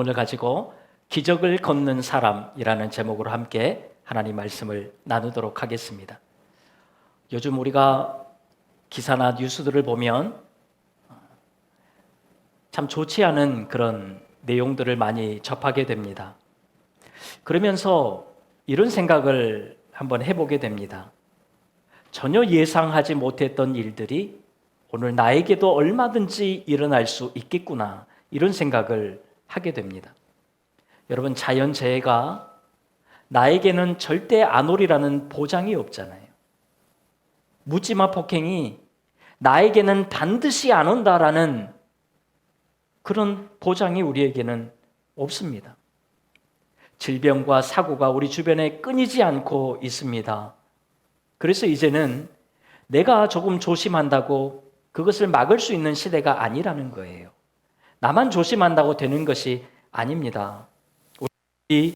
본문을 가지고 기적을 걷는 사람이라는 제목으로 함께 하나님 말씀을 나누도록 하겠습니다. 요즘 우리가 기사나 뉴스들을 보면 참 좋지 않은 그런 내용들을 많이 접하게 됩니다. 그러면서 이런 생각을 한번 해보게 됩니다. 전혀 예상하지 못했던 일들이 오늘 나에게도 얼마든지 일어날 수 있겠구나 이런 생각을 하게 됩니다. 여러분 자연재해가 나에게는 절대 안 오리라는 보장이 없잖아요. 묻지마 폭행이 나에게는 반드시 안 온다라는 그런 보장이 우리에게는 없습니다. 질병과 사고가 우리 주변에 끊이지 않고 있습니다. 그래서 이제는 내가 조금 조심한다고 그것을 막을 수 있는 시대가 아니라는 거예요. 나만 조심한다고 되는 것이 아닙니다. 우리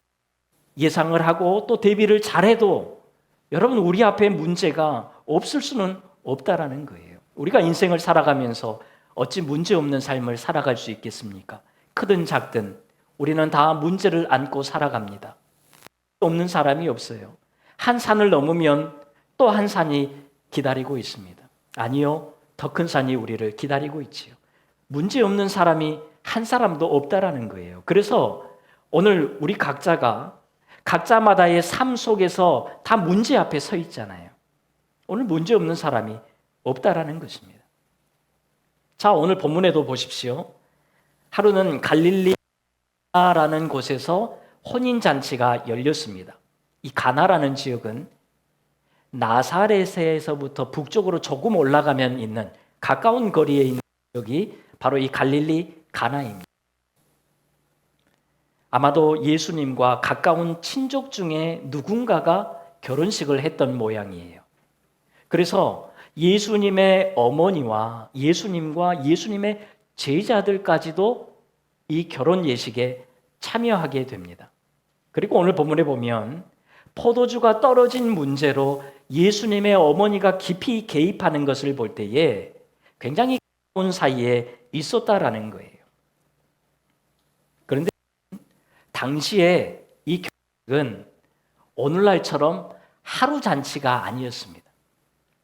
예상을 하고 또 대비를 잘해도 여러분 우리 앞에 문제가 없을 수는 없다라는 거예요. 우리가 인생을 살아가면서 어찌 문제 없는 삶을 살아갈 수 있겠습니까? 크든 작든 우리는 다 문제를 안고 살아갑니다. 없는 사람이 없어요. 한 산을 넘으면 또 한 산이 기다리고 있습니다. 아니요. 더 큰 산이 우리를 기다리고 있지요. 문제 없는 사람이 한 사람도 없다라는 거예요. 그래서 오늘 우리 각자가 각자마다의 삶 속에서 다 문제 앞에 서 있잖아요. 오늘 문제 없는 사람이 없다라는 것입니다. 자, 오늘 본문에도 보십시오. 하루는 갈릴리라는 곳에서 혼인 잔치가 열렸습니다. 이 가나라는 지역은 나사렛에서부터 북쪽으로 조금 올라가면 있는 가까운 거리에 있는 지역이 바로 이 갈릴리 가나입니다. 아마도 예수님과 가까운 친족 중에 누군가가 결혼식을 했던 모양이에요. 그래서 예수님의 어머니와 예수님과 예수님의 제자들까지도 이 결혼 예식에 참여하게 됩니다. 그리고 오늘 본문에 보면 포도주가 떨어진 문제로 예수님의 어머니가 깊이 개입하는 것을 볼 때에 굉장히 가까운 사이에 있었다라는 거예요. 그런데 당시에 이 결혼식은 오늘날처럼 하루 잔치가 아니었습니다.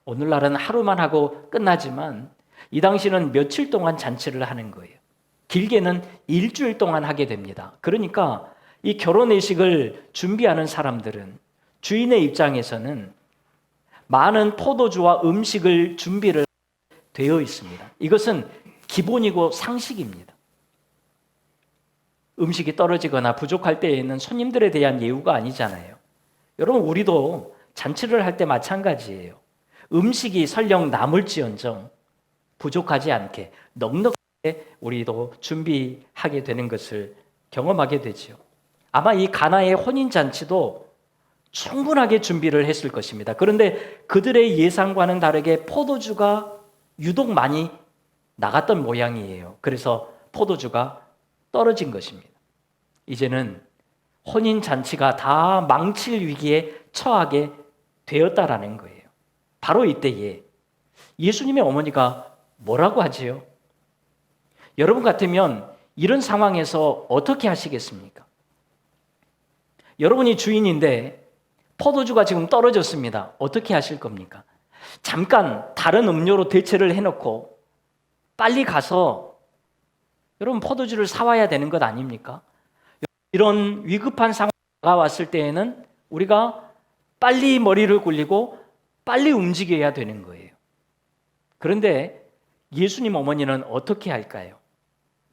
오늘날은 하루만 하고 끝나지만 이 당시는 며칠 동안 잔치를 하는 거예요. 길게는 일주일 동안 하게 됩니다. 그러니까 이 결혼의식을 준비하는 사람들은 주인의 입장에서는 많은 포도주와 음식을 준비를 되어 있습니다. 이것은 기본이고 상식입니다. 음식이 떨어지거나 부족할 때에는 손님들에 대한 예우가 아니잖아요. 여러분, 우리도 잔치를 할 때 마찬가지예요. 음식이 설령 남을지언정 부족하지 않게 넉넉하게 우리도 준비하게 되는 것을 경험하게 되죠. 아마 이 가나의 혼인 잔치도 충분하게 준비를 했을 것입니다. 그런데 그들의 예상과는 다르게 포도주가 유독 많이 나갔던 모양이에요. 그래서 포도주가 떨어진 것입니다. 이제는 혼인 잔치가 다 망칠 위기에 처하게 되었다라는 거예요. 바로 이때에 예수님의 어머니가 뭐라고 하지요? 여러분 같으면 이런 상황에서 어떻게 하시겠습니까? 여러분이 주인인데 포도주가 지금 떨어졌습니다. 어떻게 하실 겁니까? 잠깐 다른 음료로 대체를 해놓고 빨리 가서 여러분 포도주를 사와야 되는 것 아닙니까? 이런 위급한 상황가 왔을 때에는 우리가 빨리 머리를 굴리고 빨리 움직여야 되는 거예요. 그런데 예수님 어머니는 어떻게 할까요?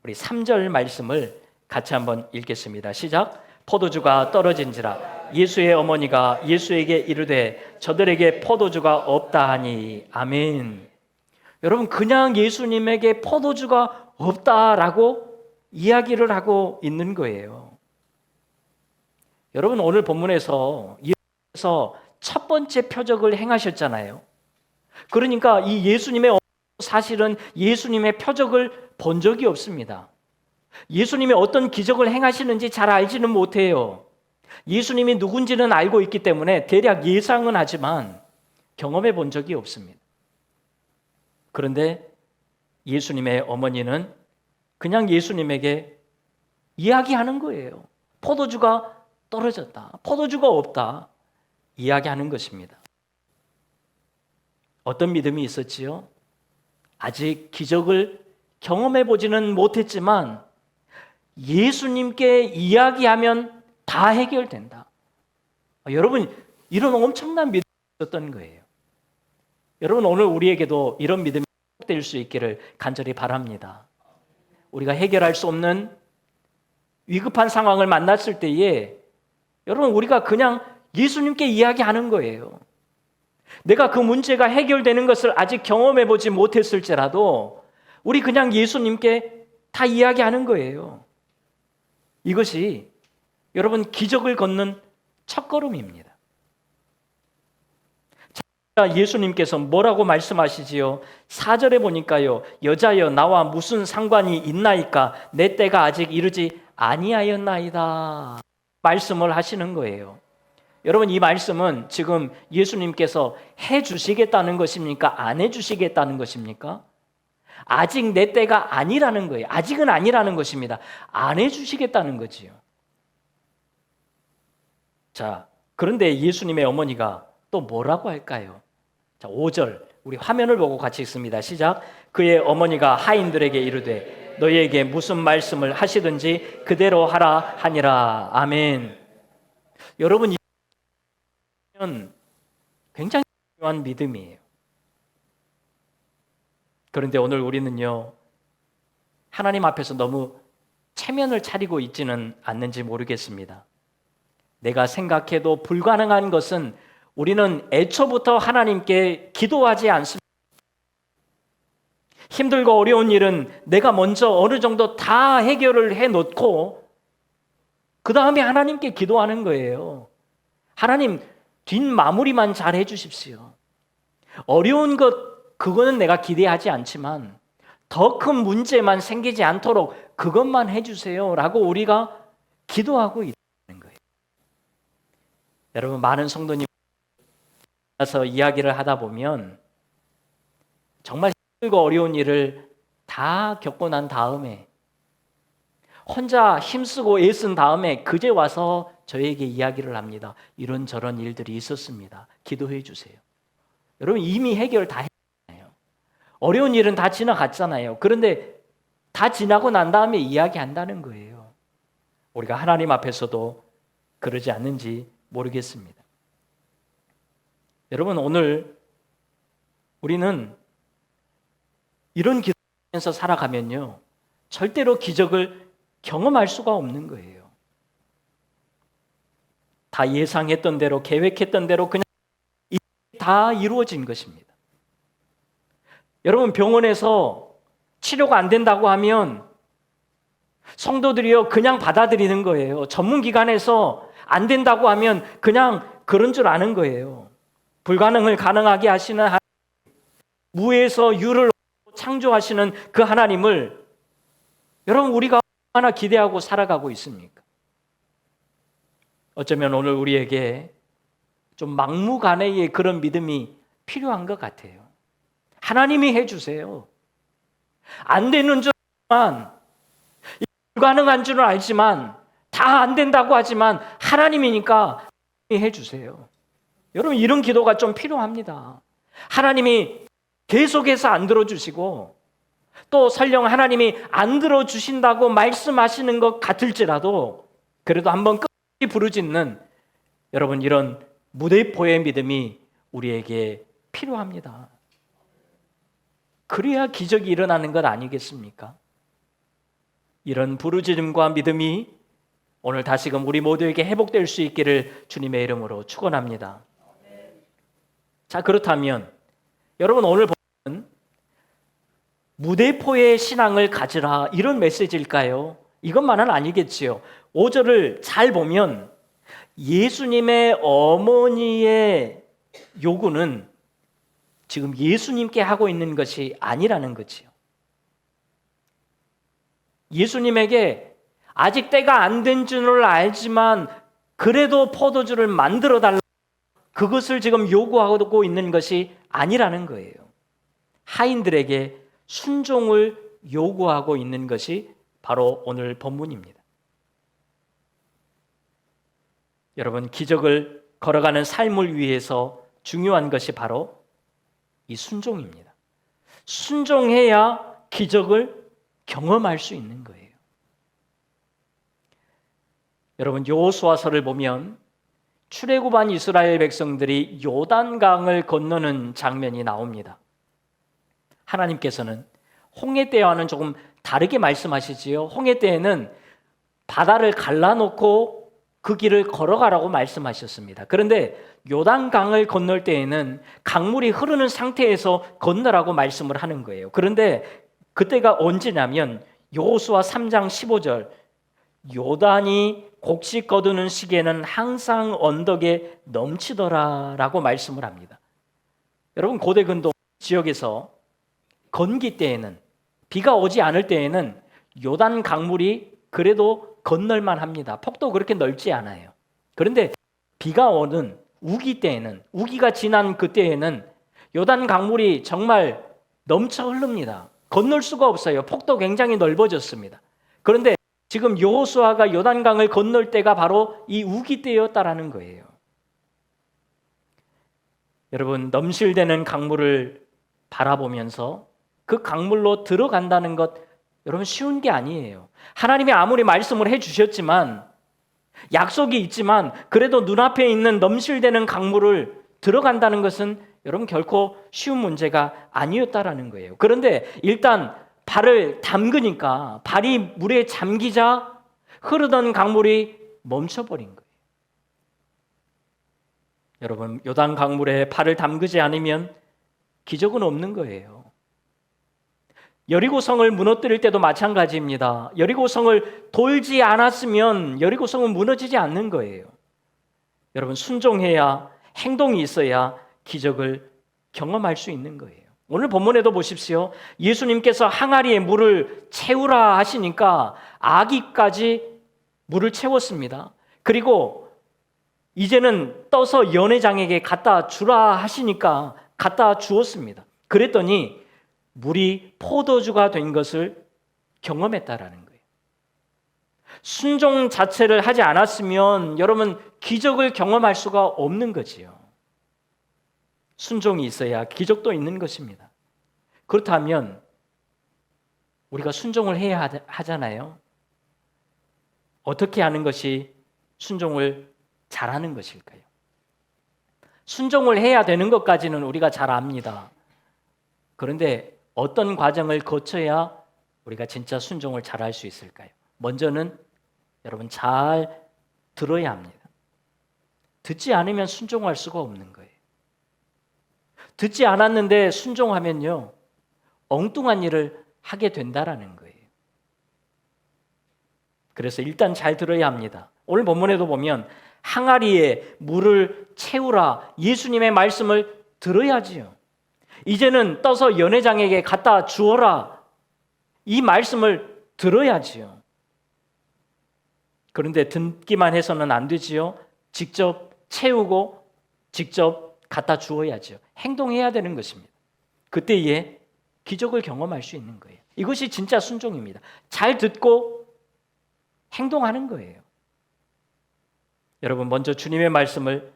우리 3절 말씀을 같이 한번 읽겠습니다. 시작. 포도주가 떨어진지라 예수의 어머니가 예수에게 이르되 저들에게 포도주가 없다 하니 아멘. 여러분 그냥 예수님에게 포도주가 없다라고 이야기를 하고 있는 거예요. 여러분 오늘 본문에서 예수님께서 첫 번째 표적을 행하셨잖아요. 그러니까 이 예수님의 사실은 예수님의 표적을 본 적이 없습니다. 예수님이 어떤 기적을 행하시는지 잘 알지는 못해요. 예수님이 누군지는 알고 있기 때문에 대략 예상은 하지만 경험해 본 적이 없습니다. 그런데 예수님의 어머니는 그냥 예수님에게 이야기하는 거예요. 포도주가 떨어졌다. 포도주가 없다. 이야기하는 것입니다. 어떤 믿음이 있었지요? 아직 기적을 경험해 보지는 못했지만 예수님께 이야기하면 다 해결된다. 아, 여러분 이런 엄청난 믿음이 있었던 거예요. 여러분 오늘 우리에게도 이런 믿음이 될 수 있기를 간절히 바랍니다. 우리가 해결할 수 없는 위급한 상황을 만났을 때에 여러분 우리가 그냥 예수님께 이야기하는 거예요. 내가 그 문제가 해결되는 것을 아직 경험해 보지 못했을지라도 우리 그냥 예수님께 다 이야기하는 거예요. 이것이 여러분 기적을 걷는 첫걸음입니다. 자, 예수님께서 뭐라고 말씀하시지요? 4절에 보니까요. 여자여 나와 무슨 상관이 있나이까 내 때가 아직 이르지 아니하였나이다. 말씀을 하시는 거예요. 여러분 이 말씀은 지금 예수님께서 해 주시겠다는 것입니까? 안 해 주시겠다는 것입니까? 아직 내 때가 아니라는 거예요. 아직은 아니라는 것입니다. 안 해 주시겠다는 거지요. 자, 그런데 예수님의 어머니가 또 뭐라고 할까요? 자, 5절. 우리 화면을 보고 같이 읽습니다. 시작. 그의 어머니가 하인들에게 이르되 너희에게 무슨 말씀을 하시든지 그대로 하라 하니라. 아멘. 여러분 굉장히 중요한 믿음이에요. 그런데 오늘 우리는요. 하나님 앞에서 너무 체면을 차리고 있지는 않는지 모르겠습니다. 내가 생각해도 불가능한 것은 우리는 애초부터 하나님께 기도하지 않습니다. 힘들고 어려운 일은 내가 먼저 어느 정도 다 해결을 해 놓고 그 다음에 하나님께 기도하는 거예요. 하나님 뒷마무리만 잘 해주십시오. 어려운 것 그거는 내가 기대하지 않지만 더 큰 문제만 생기지 않도록 그것만 해주세요라고 우리가 기도하고 있는 거예요. 여러분 많은 성도님 서 이야기를 하다 보면 정말 힘들고 어려운 일을 다 겪고 난 다음에 혼자 힘쓰고 애쓴 다음에 그제 와서 저에게 이야기를 합니다. 이런저런 일들이 있었습니다. 기도해 주세요. 여러분 이미 해결 다 했잖아요. 어려운 일은 다 지나갔잖아요. 그런데 다 지나고 난 다음에 이야기한다는 거예요. 우리가 하나님 앞에서도 그러지 않는지 모르겠습니다. 여러분 오늘 우리는 이런 기도하면서 살아가면요 절대로 기적을 경험할 수가 없는 거예요. 다 예상했던 대로 계획했던 대로 그냥 다 이루어진 것입니다. 여러분 병원에서 치료가 안 된다고 하면 성도들이요 그냥 받아들이는 거예요. 전문 기관에서 안 된다고 하면 그냥 그런 줄 아는 거예요. 불가능을 가능하게 하시는 하나님, 무에서 유를 창조하시는 그 하나님을 여러분 우리가 얼마나 기대하고 살아가고 있습니까? 어쩌면 오늘 우리에게 좀 막무가내의 그런 믿음이 필요한 것 같아요. 하나님이 해주세요. 안 되는 줄 알지만 불가능한 줄은 알지만 다 안 된다고 하지만 하나님이니까 해주세요. 여러분 이런 기도가 좀 필요합니다. 하나님이 계속해서 안 들어주시고 또 설령 하나님이 안 들어주신다고 말씀하시는 것 같을지라도 그래도 한번 끝까지 부르짖는 여러분 이런 무대포의 믿음이 우리에게 필요합니다. 그래야 기적이 일어나는 것 아니겠습니까? 이런 부르짖음과 믿음이 오늘 다시금 우리 모두에게 회복될 수 있기를 주님의 이름으로 축원합니다. 자, 그렇다면 여러분 오늘 보는 무대포의 신앙을 가지라 이런 메시지일까요? 이것만은 아니겠지요. 5절을 잘 보면 예수님의 어머니의 요구는 지금 예수님께 하고 있는 것이 아니라는 거지요. 예수님에게 아직 때가 안 된 줄을 알지만 그래도 포도주를 만들어 달라 그것을 지금 요구하고 있는 것이 아니라는 거예요. 하인들에게 순종을 요구하고 있는 것이 바로 오늘 본문입니다. 여러분, 기적을 걸어가는 삶을 위해서 중요한 것이 바로 이 순종입니다. 순종해야 기적을 경험할 수 있는 거예요. 여러분, 여호수아서를 보면 출애굽한 이스라엘 백성들이 요단강을 건너는 장면이 나옵니다. 하나님께서는 홍해 때와는 조금 다르게 말씀하시지요. 홍해 때에는 바다를 갈라놓고 그 길을 걸어가라고 말씀하셨습니다. 그런데 요단강을 건널 때에는 강물이 흐르는 상태에서 건너라고 말씀을 하는 거예요. 그런데 그때가 언제냐면 여호수아 3장 15절 요단이 곡식 거두는 시기에는 항상 언덕에 넘치더라라고 말씀을 합니다. 여러분 고대 근동 지역에서 건기 때에는 비가 오지 않을 때에는 요단 강물이 그래도 건널만 합니다. 폭도 그렇게 넓지 않아요. 그런데 비가 오는 우기 때에는 우기가 지난 그때에는 요단 강물이 정말 넘쳐 흐릅니다. 건널 수가 없어요. 폭도 굉장히 넓어졌습니다. 그런데 지금 여호수아가 요단강을 건널 때가 바로 이 우기 때였다라는 거예요. 여러분 넘실대는 강물을 바라보면서 그 강물로 들어간다는 것 여러분 쉬운 게 아니에요. 하나님이 아무리 말씀을 해 주셨지만 약속이 있지만 그래도 눈앞에 있는 넘실대는 강물을 들어간다는 것은 여러분 결코 쉬운 문제가 아니었다라는 거예요. 그런데 일단 발을 담그니까 발이 물에 잠기자 흐르던 강물이 멈춰버린 거예요. 여러분 요단 강물에 발을 담그지 않으면 기적은 없는 거예요. 여리고성을 무너뜨릴 때도 마찬가지입니다. 여리고성을 돌지 않았으면 여리고성은 무너지지 않는 거예요. 여러분 순종해야 행동이 있어야 기적을 경험할 수 있는 거예요. 오늘 본문에도 보십시오. 예수님께서 항아리에 물을 채우라 하시니까 아기까지 물을 채웠습니다. 그리고 이제는 떠서 연회장에게 갖다 주라 하시니까 갖다 주었습니다. 그랬더니 물이 포도주가 된 것을 경험했다라는 거예요. 순종 자체를 하지 않았으면 여러분 기적을 경험할 수가 없는 거지요. 순종이 있어야 기적도 있는 것입니다. 그렇다면 우리가 순종을 해야 하잖아요. 어떻게 하는 것이 순종을 잘하는 것일까요? 순종을 해야 되는 것까지는 우리가 잘 압니다. 그런데 어떤 과정을 거쳐야 우리가 진짜 순종을 잘할 수 있을까요? 먼저는 여러분 잘 들어야 합니다. 듣지 않으면 순종할 수가 없는 거예요. 듣지 않았는데 순종하면요. 엉뚱한 일을 하게 된다라는 거예요. 그래서 일단 잘 들어야 합니다. 오늘 본문에도 보면 항아리에 물을 채우라 예수님의 말씀을 들어야지요. 이제는 떠서 연회장에게 갖다 주어라. 이 말씀을 들어야지요. 그런데 듣기만 해서는 안 되지요. 직접 채우고 직접 갖다 주어야죠. 행동해야 되는 것입니다. 그때에 기적을 경험할 수 있는 거예요. 이것이 진짜 순종입니다. 잘 듣고 행동하는 거예요. 여러분 먼저 주님의 말씀을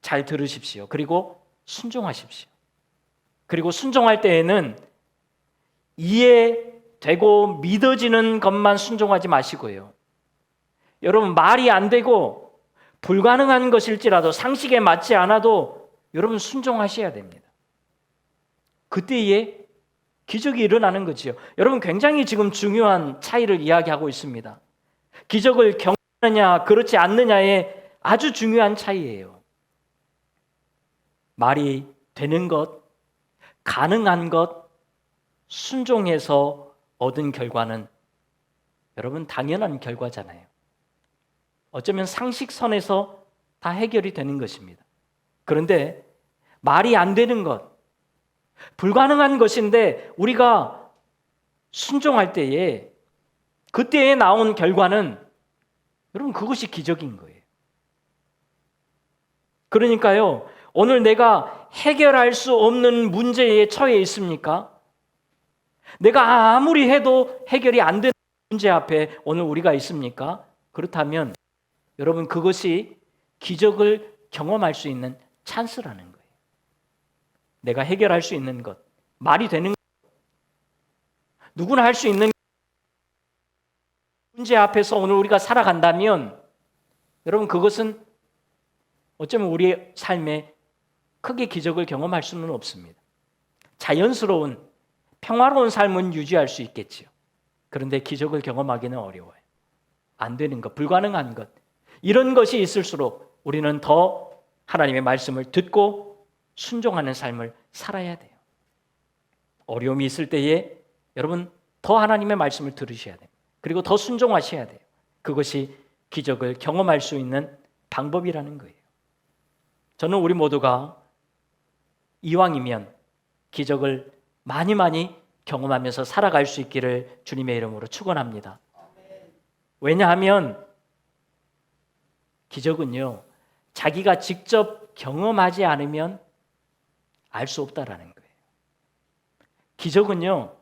잘 들으십시오. 그리고 순종하십시오. 그리고 순종할 때에는 이해되고 믿어지는 것만 순종하지 마시고요. 여러분 말이 안 되고 불가능한 것일지라도 상식에 맞지 않아도 여러분 순종하셔야 됩니다. 그때에 기적이 일어나는 거지요. 여러분 굉장히 지금 중요한 차이를 이야기하고 있습니다. 기적을 경험하느냐 그렇지 않느냐의 아주 중요한 차이예요. 말이 되는 것, 가능한 것 순종해서 얻은 결과는 여러분 당연한 결과잖아요. 어쩌면 상식선에서 다 해결이 되는 것입니다. 그런데 말이 안 되는 것, 불가능한 것인데 우리가 순종할 때에 그때에 나온 결과는 여러분 그것이 기적인 거예요. 그러니까요. 오늘 내가 해결할 수 없는 문제에 처해 있습니까? 내가 아무리 해도 해결이 안 되는 문제 앞에 오늘 우리가 있습니까? 그렇다면 여러분 그것이 기적을 경험할 수 있는 찬스라는 거예요. 내가 해결할 수 있는 것, 말이 되는 것, 누구나 할 수 있는 문제 앞에서 오늘 우리가 살아간다면 여러분 그것은 어쩌면 우리의 삶에 크게 기적을 경험할 수는 없습니다. 자연스러운 평화로운 삶은 유지할 수 있겠지요. 그런데 기적을 경험하기는 어려워요. 안 되는 것, 불가능한 것. 이런 것이 있을수록 우리는 더 하나님의 말씀을 듣고 순종하는 삶을 살아야 돼요. 어려움이 있을 때에 여러분 더 하나님의 말씀을 들으셔야 돼요. 그리고 더 순종하셔야 돼요. 그것이 기적을 경험할 수 있는 방법이라는 거예요. 저는 우리 모두가 이왕이면 기적을 많이 많이 경험하면서 살아갈 수 있기를 주님의 이름으로 축원합니다. 왜냐하면 기적은요 자기가 직접 경험하지 않으면 알 수 없다라는 거예요. 기적은요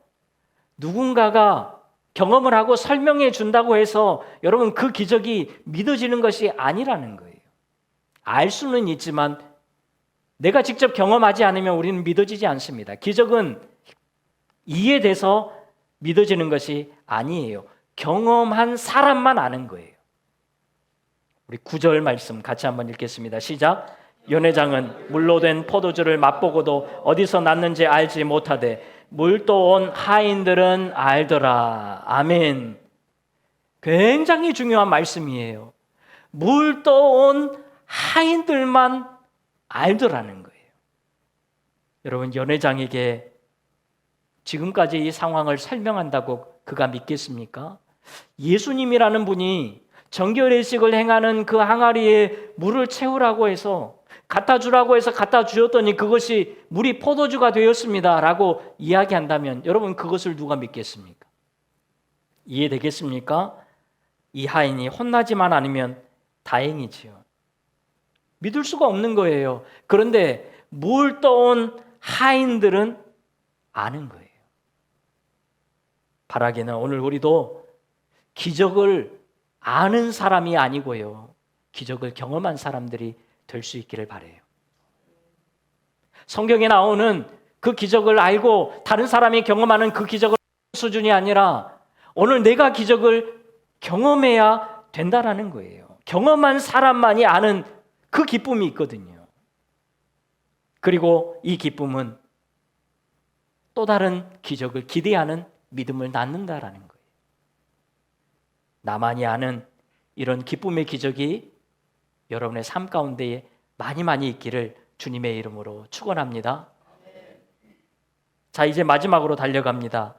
누군가가 경험을 하고 설명해 준다고 해서 여러분 그 기적이 믿어지는 것이 아니라는 거예요. 알 수는 있지만 내가 직접 경험하지 않으면 우리는 믿어지지 않습니다. 기적은 이해돼서 믿어지는 것이 아니에요. 경험한 사람만 아는 거예요. 우리 구절 말씀 같이 한번 읽겠습니다. 시작. 연회장은 물로 된 포도주를 맛보고도 어디서 났는지 알지 못하되 물도 온 하인들은 알더라. 아멘. 굉장히 중요한 말씀이에요. 물도 온 하인들만 알더라는 거예요. 여러분 연회장에게 지금까지 이 상황을 설명한다고 그가 믿겠습니까? 예수님이라는 분이 정결의식을 행하는 그 항아리에 물을 채우라고 해서 갖다 주라고 해서 갖다 주었더니 그것이 물이 포도주가 되었습니다 라고 이야기한다면 여러분 그것을 누가 믿겠습니까? 이해되겠습니까? 이 하인이 혼나지만 않으면 다행이지요. 믿을 수가 없는 거예요. 그런데 물 떠온 하인들은 아는 거예요. 바라기는 오늘 우리도 기적을 아는 사람이 아니고요. 기적을 경험한 사람들이 될 수 있기를 바래요. 성경에 나오는 그 기적을 알고 다른 사람이 경험하는 그 기적을 수준이 아니라 오늘 내가 기적을 경험해야 된다라는 거예요. 경험한 사람만이 아는 그 기쁨이 있거든요. 그리고 이 기쁨은 또 다른 기적을 기대하는 믿음을 낳는다라는 거예요. 나만이 아는 이런 기쁨의 기적이 여러분의 삶 가운데에 많이 많이 있기를 주님의 이름으로 축원합니다. 자, 이제 마지막으로 달려갑니다.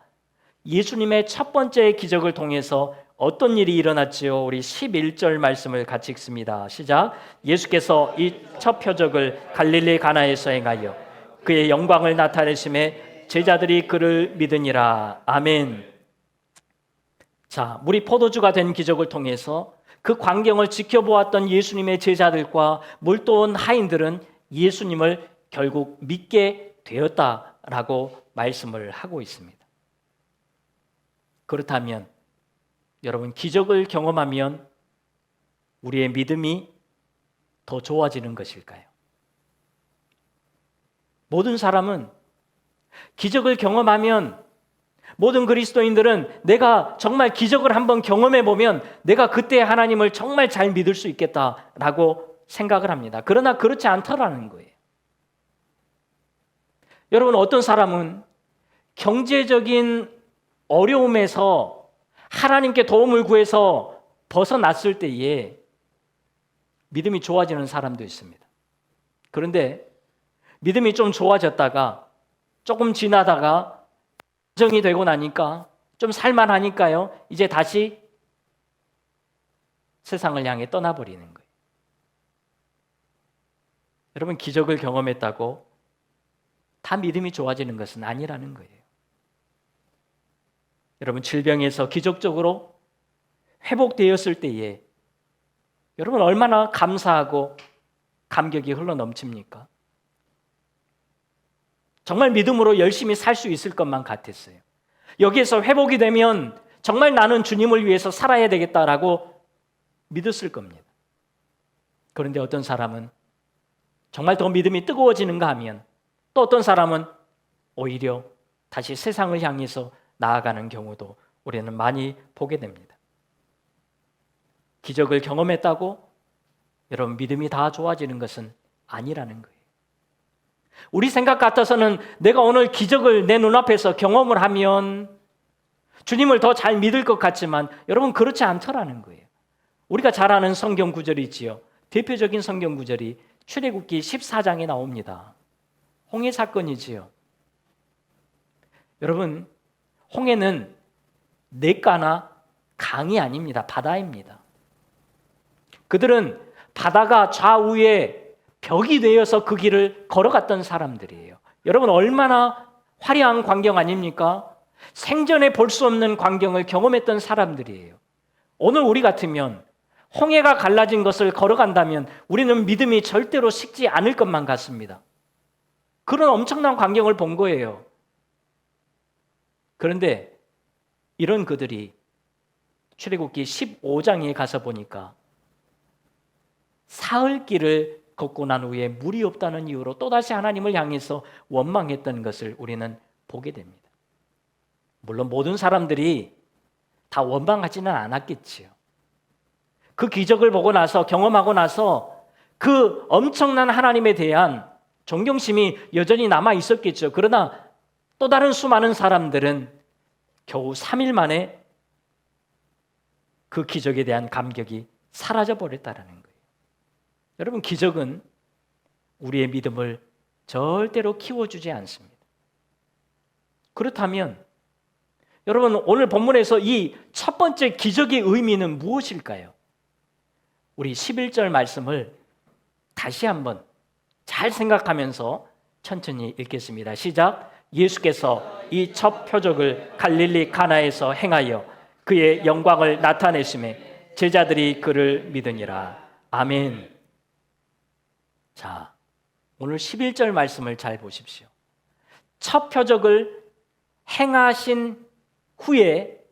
예수님의 첫 번째 기적을 통해서 어떤 일이 일어났지요? 우리 11절 말씀을 같이 읽습니다. 시작. 예수께서 이 첫 표적을 갈릴리 가나에서 행하여 그의 영광을 나타내심에 제자들이 그를 믿으니라. 아멘. 자, 물이 포도주가 된 기적을 통해서 그 광경을 지켜보았던 예수님의 제자들과 물도온 하인들은 예수님을 결국 믿게 되었다라고 말씀을 하고 있습니다. 그렇다면 여러분 기적을 경험하면 우리의 믿음이 더 좋아지는 것일까요? 모든 사람은 기적을 경험하면 모든 그리스도인들은 내가 정말 기적을 한번 경험해 보면 내가 그때 하나님을 정말 잘 믿을 수 있겠다라고 생각을 합니다. 그러나 그렇지 않다라는 거예요. 여러분 어떤 사람은 경제적인 어려움에서 하나님께 도움을 구해서 벗어났을 때에 믿음이 좋아지는 사람도 있습니다. 그런데 믿음이 좀 좋아졌다가 조금 지나다가 정이 되고 나니까 좀 살만하니까요. 이제 다시 세상을 향해 떠나버리는 거예요. 여러분 기적을 경험했다고 다 믿음이 좋아지는 것은 아니라는 거예요. 여러분 질병에서 기적적으로 회복되었을 때에 여러분 얼마나 감사하고 감격이 흘러 넘칩니까? 정말 믿음으로 열심히 살 수 있을 것만 같았어요. 여기에서 회복이 되면 정말 나는 주님을 위해서 살아야 되겠다라고 믿었을 겁니다. 그런데 어떤 사람은 정말 더 믿음이 뜨거워지는가 하면 또 어떤 사람은 오히려 다시 세상을 향해서 나아가는 경우도 우리는 많이 보게 됩니다. 기적을 경험했다고 여러분 믿음이 다 좋아지는 것은 아니라는 거예요. 우리 생각 같아서는 내가 오늘 기적을 내 눈앞에서 경험을 하면 주님을 더 잘 믿을 것 같지만 여러분 그렇지 않더라는 거예요. 우리가 잘 아는 성경 구절이지요. 대표적인 성경 구절이 출애굽기 14장에 나옵니다. 홍해 사건이지요. 여러분, 홍해는 냇가나 강이 아닙니다. 바다입니다. 그들은 바다가 좌우에 벽이 되어서 그 길을 걸어갔던 사람들이에요. 여러분 얼마나 화려한 광경 아닙니까? 생전에 볼 수 없는 광경을 경험했던 사람들이에요. 오늘 우리 같으면 홍해가 갈라진 것을 걸어간다면 우리는 믿음이 절대로 식지 않을 것만 같습니다. 그런 엄청난 광경을 본 거예요. 그런데 이런 그들이 출애굽기 15장에 가서 보니까 사흘 길을 걷고 난 후에 물이 없다는 이유로 또다시 하나님을 향해서 원망했던 것을 우리는 보게 됩니다. 물론 모든 사람들이 다 원망하지는 않았겠지요. 그 기적을 보고 나서 경험하고 나서 그 엄청난 하나님에 대한 존경심이 여전히 남아 있었겠죠. 그러나 또 다른 수많은 사람들은 겨우 3일 만에 그 기적에 대한 감격이 사라져 버렸다라는 거예요. 여러분 기적은 우리의 믿음을 절대로 키워주지 않습니다. 그렇다면 여러분 오늘 본문에서 이 첫 번째 기적의 의미는 무엇일까요? 우리 11절 말씀을 다시 한번 잘 생각하면서 천천히 읽겠습니다. 시작. 예수께서 이 첫 표적을 갈릴리 가나에서 행하여 그의 영광을 나타내심에 제자들이 그를 믿으니라. 아멘. 자, 오늘 11절 말씀을 잘 보십시오. 첫 표적을 행하신 후에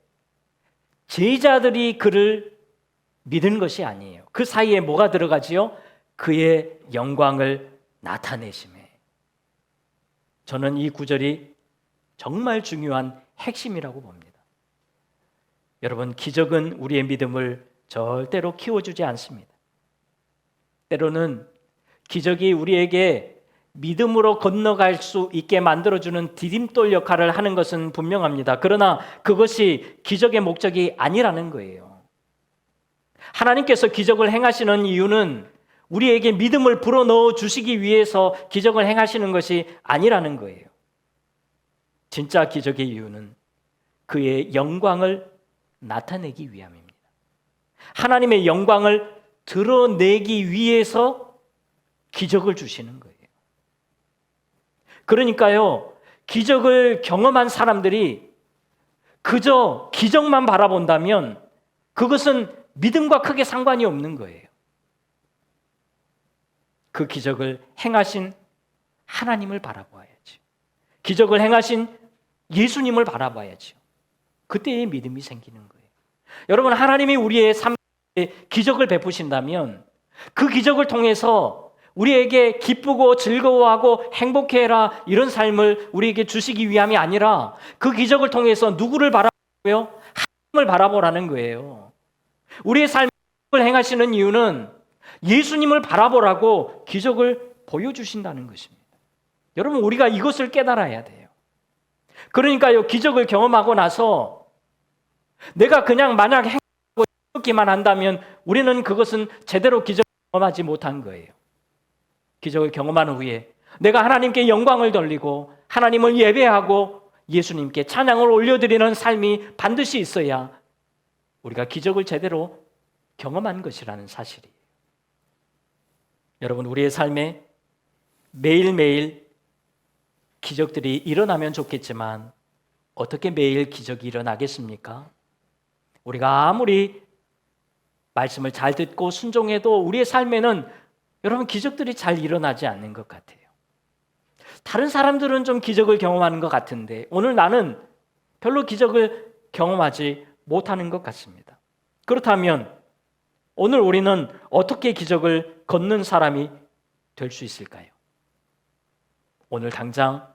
제자들이 그를 믿은 것이 아니에요. 그 사이에 뭐가 들어가지요? 그의 영광을 나타내심에. 저는 이 구절이 정말 중요한 핵심이라고 봅니다. 여러분, 기적은 우리의 믿음을 절대로 키워주지 않습니다. 때로는 기적이 우리에게 믿음으로 건너갈 수 있게 만들어주는 디딤돌 역할을 하는 것은 분명합니다. 그러나 그것이 기적의 목적이 아니라는 거예요. 하나님께서 기적을 행하시는 이유는 우리에게 믿음을 불어넣어 주시기 위해서 기적을 행하시는 것이 아니라는 거예요. 진짜 기적의 이유는 그의 영광을 나타내기 위함입니다. 하나님의 영광을 드러내기 위해서 기적을 주시는 거예요. 그러니까요, 기적을 경험한 사람들이 그저 기적만 바라본다면 그것은 믿음과 크게 상관이 없는 거예요. 그 기적을 행하신 하나님을 바라봐야지. 기적을 행하신 예수님을 바라봐야죠. 그때의 믿음이 생기는 거예요. 여러분, 하나님이 우리의 삶에 기적을 베푸신다면 그 기적을 통해서 우리에게 기쁘고 즐거워하고 행복해라 이런 삶을 우리에게 주시기 위함이 아니라 그 기적을 통해서 누구를 바라보고요? 하나님을 바라보라는 거예요. 우리의 삶을 행하시는 이유는 예수님을 바라보라고 기적을 보여주신다는 것입니다. 여러분, 우리가 이것을 깨달아야 돼요. 그러니까요, 기적을 경험하고 나서 내가 그냥 만약 행하고 기만 한다면 우리는 그것은 제대로 기적을 경험하지 못한 거예요. 기적을 경험한 후에 내가 하나님께 영광을 돌리고 하나님을 예배하고 예수님께 찬양을 올려드리는 삶이 반드시 있어야 우리가 기적을 제대로 경험한 것이라는 사실이에요. 여러분, 우리의 삶에 매일매일 기적들이 일어나면 좋겠지만 어떻게 매일 기적이 일어나겠습니까? 우리가 아무리 말씀을 잘 듣고 순종해도 우리의 삶에는 여러분 기적들이 잘 일어나지 않는 것 같아요. 다른 사람들은 좀 기적을 경험하는 것 같은데 오늘 나는 별로 기적을 경험하지 못하는 것 같습니다. 그렇다면 오늘 우리는 어떻게 기적을 걷는 사람이 될 수 있을까요? 오늘 당장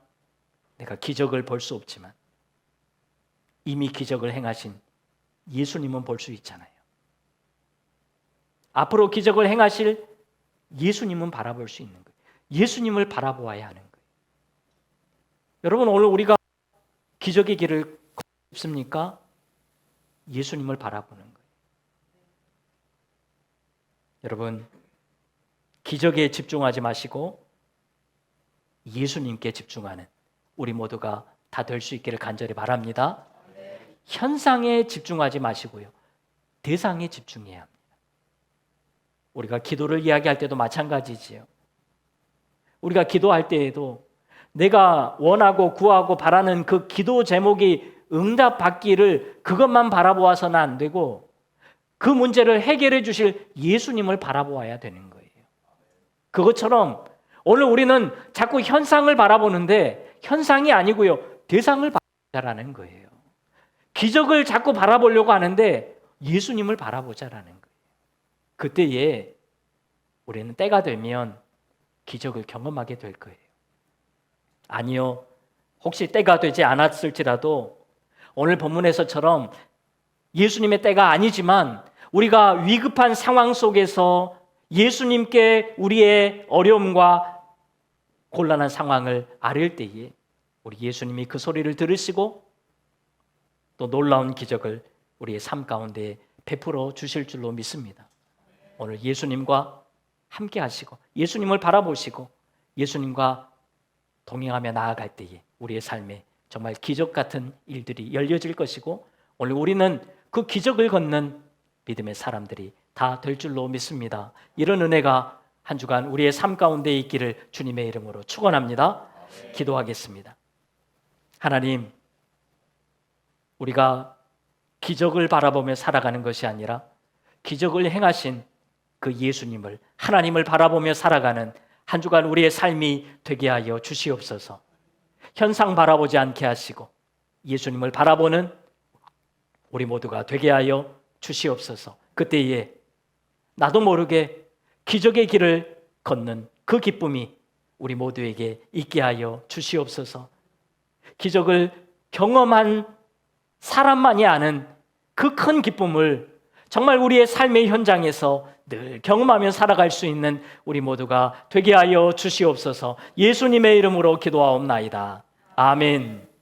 내가 기적을 볼 수 없지만 이미 기적을 행하신 예수님은 볼 수 있잖아요. 앞으로 기적을 행하실 예수님은 바라볼 수 있는 거예요. 예수님을 바라보아야 하는 거예요. 여러분 오늘 우리가 기적의 길을 걷습니까? 예수님을 바라보는 거예요. 여러분 기적에 집중하지 마시고 예수님께 집중하는 우리 모두가 다 될 수 있기를 간절히 바랍니다. 현상에 집중하지 마시고요. 대상에 집중해야 합니다. 우리가 기도를 이야기할 때도 마찬가지지요. 우리가 기도할 때에도 내가 원하고 구하고 바라는 그 기도 제목이 응답받기를 그것만 바라보아서는 안 되고 그 문제를 해결해 주실 예수님을 바라보아야 되는 거예요. 그것처럼 오늘 우리는 자꾸 현상을 바라보는데 현상이 아니고요. 대상을 바라보자라는 거예요. 기적을 자꾸 바라보려고 하는데 예수님을 바라보자라는 거예요. 그때에 우리는 때가 되면 기적을 경험하게 될 거예요. 아니요. 혹시 때가 되지 않았을지라도 오늘 본문에서처럼 예수님의 때가 아니지만 우리가 위급한 상황 속에서 예수님께 우리의 어려움과 곤란한 상황을 아뢰을 때에 우리 예수님이 그 소리를 들으시고 또 놀라운 기적을 우리의 삶 가운데 베풀어 주실 줄로 믿습니다. 오늘 예수님과 함께 하시고 예수님을 바라보시고 예수님과 동행하며 나아갈 때에 우리의 삶에 정말 기적 같은 일들이 열려질 것이고 오늘 우리는 그 기적을 걷는 믿음의 사람들이 다 될 줄로 믿습니다. 이런 은혜가 한 주간 우리의 삶 가운데 있기를 주님의 이름으로 축원합니다. 기도하겠습니다. 하나님, 우리가 기적을 바라보며 살아가는 것이 아니라 기적을 행하신 그 예수님을 하나님을 바라보며 살아가는 한 주간 우리의 삶이 되게 하여 주시옵소서. 현상 바라보지 않게 하시고 예수님을 바라보는 우리 모두가 되게 하여 주시옵소서. 그때에 나도 모르게 기적의 길을 걷는 그 기쁨이 우리 모두에게 있게 하여 주시옵소서. 기적을 경험한 사람만이 아는 그 큰 기쁨을 정말 우리의 삶의 현장에서 늘 경험하며 살아갈 수 있는 우리 모두가 되게 하여 주시옵소서 예수님의 이름으로 기도하옵나이다. 아멘.